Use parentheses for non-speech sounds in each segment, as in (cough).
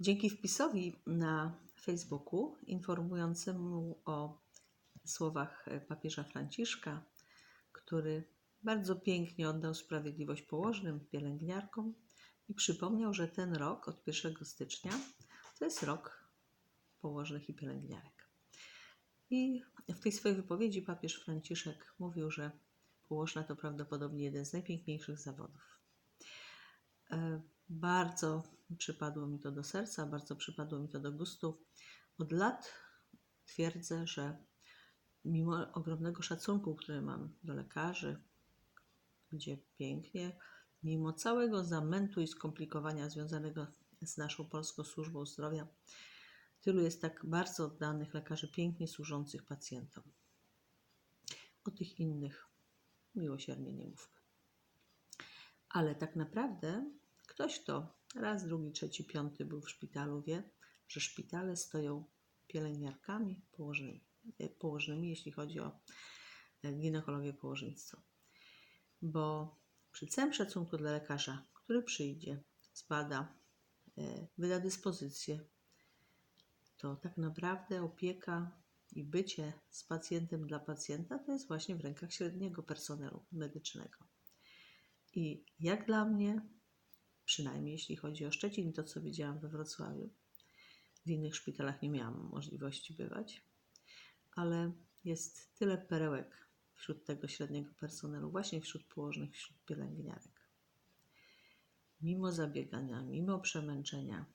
Dzięki wpisowi na Facebooku informującemu o słowach papieża Franciszka, który bardzo pięknie oddał sprawiedliwość położnym, pielęgniarkom i przypomniał, że ten rok od 1 stycznia to jest rok położnych i pielęgniarek. I w tej swojej wypowiedzi papież Franciszek mówił, że położna to prawdopodobnie jeden z najpiękniejszych zawodów. Bardzo przypadło mi to do serca, bardzo przypadło mi to do gustu. Od lat twierdzę, że mimo ogromnego szacunku, który mam do lekarzy, gdzie pięknie, mimo całego zamętu i skomplikowania związanego z naszą polską służbą zdrowia, tylu jest tak bardzo oddanych lekarzy, pięknie służących pacjentom. O tych innych miłosiernie nie mówmy. Ale tak naprawdę ktoś, kto raz, drugi, trzeci, piąty był w szpitalu, wie, że szpitale stoją pielęgniarkami położnymi, e, położnymi jeśli chodzi o e, ginekologię położnictwo. Bo przy całym szacunku dla lekarza, który przyjdzie, zbada, e, wyda dyspozycję, to tak naprawdę opieka i bycie z pacjentem dla pacjenta to jest właśnie w rękach średniego personelu medycznego. I jak dla mnie, przynajmniej jeśli chodzi o Szczecin, to co widziałam we Wrocławiu, w innych szpitalach nie miałam możliwości bywać, ale jest tyle perełek wśród tego średniego personelu, właśnie wśród położnych, wśród pielęgniarek. Mimo zabiegania, mimo przemęczenia,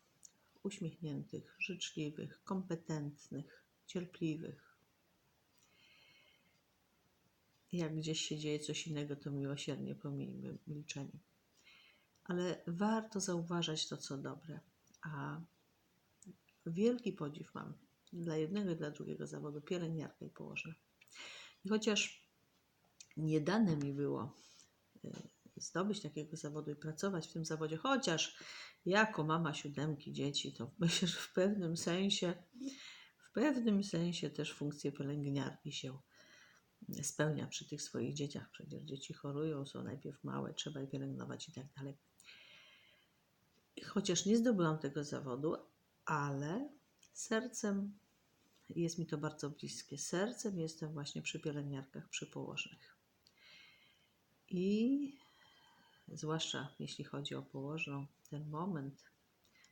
uśmiechniętych, życzliwych, kompetentnych, cierpliwych. Jak gdzieś się dzieje coś innego, to miłosiernie pomijmy milczenie. Ale warto zauważać to, co dobre. A wielki podziw mam dla jednego i dla drugiego zawodu, pielęgniarka i położna. I chociaż nie dane mi było y, zdobyć takiego zawodu i pracować w tym zawodzie, chociaż jako mama siódemki dzieci, to (laughs) myślę, że w pewnym sensie, w pewnym sensie też funkcję pielęgniarki się spełnia przy tych swoich dzieciach. Przecież dzieci chorują, są najpierw małe, trzeba je pielęgnować i tak dalej. Chociaż nie zdobyłam tego zawodu, ale sercem jest mi to bardzo bliskie. Sercem jestem właśnie przy pielęgniarkach, przy położnych. I zwłaszcza jeśli chodzi o położną, ten moment,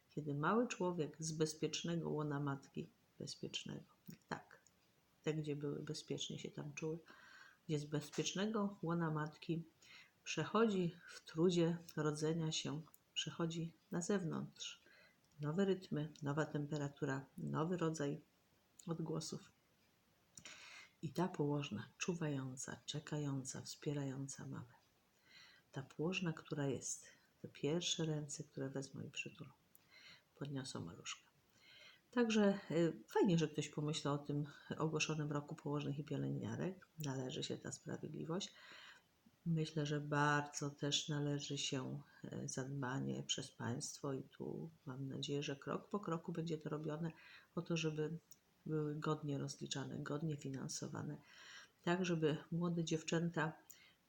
kiedy mały człowiek z bezpiecznego łona matki, bezpiecznego, tak, te, gdzie były bezpiecznie się tam czuły, gdzie z bezpiecznego łona matki przechodzi w trudzie rodzenia się, przechodzi na zewnątrz. Nowe rytmy, nowa temperatura, nowy rodzaj odgłosów. I ta położna, czuwająca, czekająca, wspierająca mamę. Ta położna, która jest, te pierwsze ręce, które wezmą i przytulą, podniosą maluszkę. Także y, fajnie, że ktoś pomyślał o tym ogłoszonym roku położnych i pielęgniarek. Należy się ta sprawiedliwość. Myślę, że bardzo też należy się y, zadbanie przez państwo i tu mam nadzieję, że krok po kroku będzie to robione o to, żeby były godnie rozliczane, godnie finansowane, tak żeby młode dziewczęta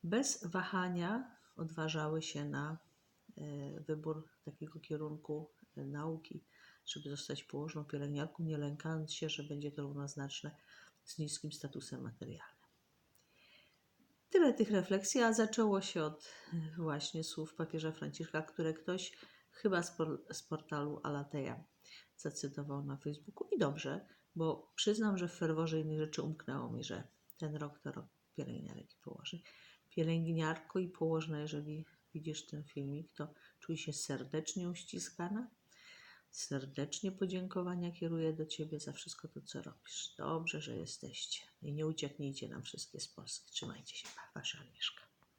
bez wahania odważały się na e, wybór takiego kierunku e, nauki, żeby zostać położną pielęgniarką, nie lękając się, że będzie to równoznaczne z niskim statusem materialnym. Tyle tych refleksji, a zaczęło się od e, właśnie słów papieża Franciszka, które ktoś chyba z, por z portalu Alateja zacytował na Facebooku. I dobrze, bo przyznam, że w ferworze innych rzeczy umknęło mi, że ten rok to rok pielęgniarek i pielęgniarko i położna, jeżeli widzisz ten filmik, to czuj się serdecznie uściskana. Serdecznie podziękowania kieruję do Ciebie za wszystko to, co robisz. Dobrze, że jesteście. I nie ucieknijcie nam wszystkie z Polski. Trzymajcie się, Wasza Agnieszka.